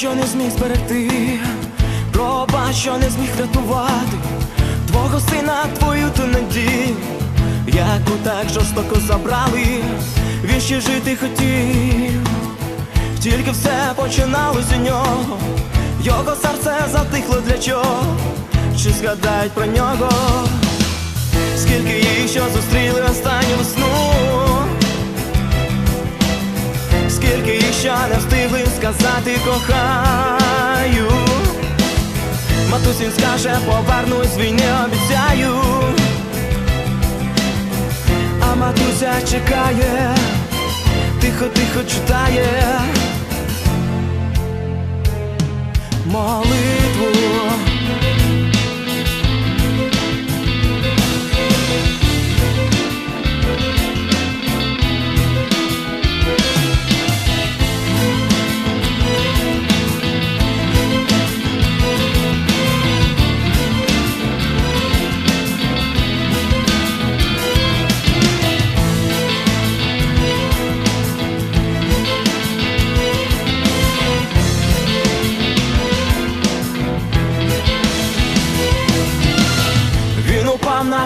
що не зміг зберегти, пробач, що не зміг врятувати Твого сина, твою ту надію, яку так жорстоко забрали, він ще жити хотів, тільки все починалось у нього, його серце затихло для чого, чи згадають про нього, скільки їх що зустріли останню весну. Скільки їх ще не встигли сказати кохаю. Матусь він скаже, повернусь війни, обіцяю А матуся чекає, тихо-тихо читає. Молитву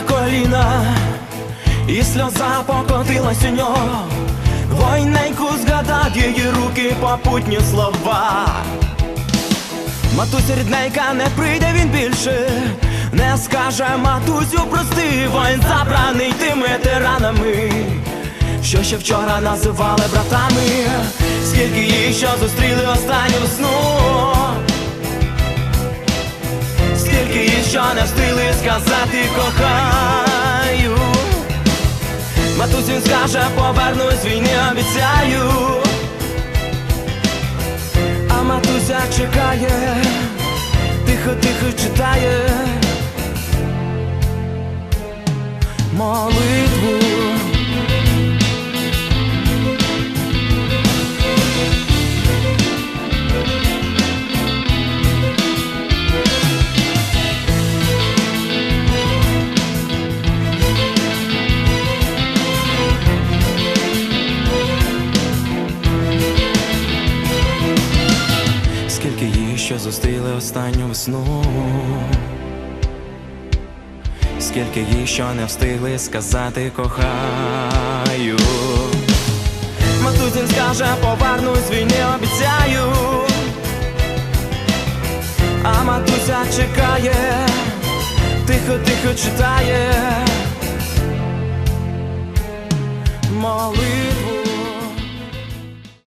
коліна, і сльоза покотилась у нього. Войненьку згадав її руки попутні слова. Матуся рідненька не прийде він більше, не скаже матусю, прости, воїн забраний тими тиранами, що ще вчора називали братами, скільки їх що зустріли останню весну. Сказати кохаю. Матусін скаже, повернусь війни, обіцяю що зустріли останню весну, скільки їх що не встигли сказати кохаю. Матусін скаже, повернусь війни, обіцяю. А матуся чекає, тихо-тихо читає.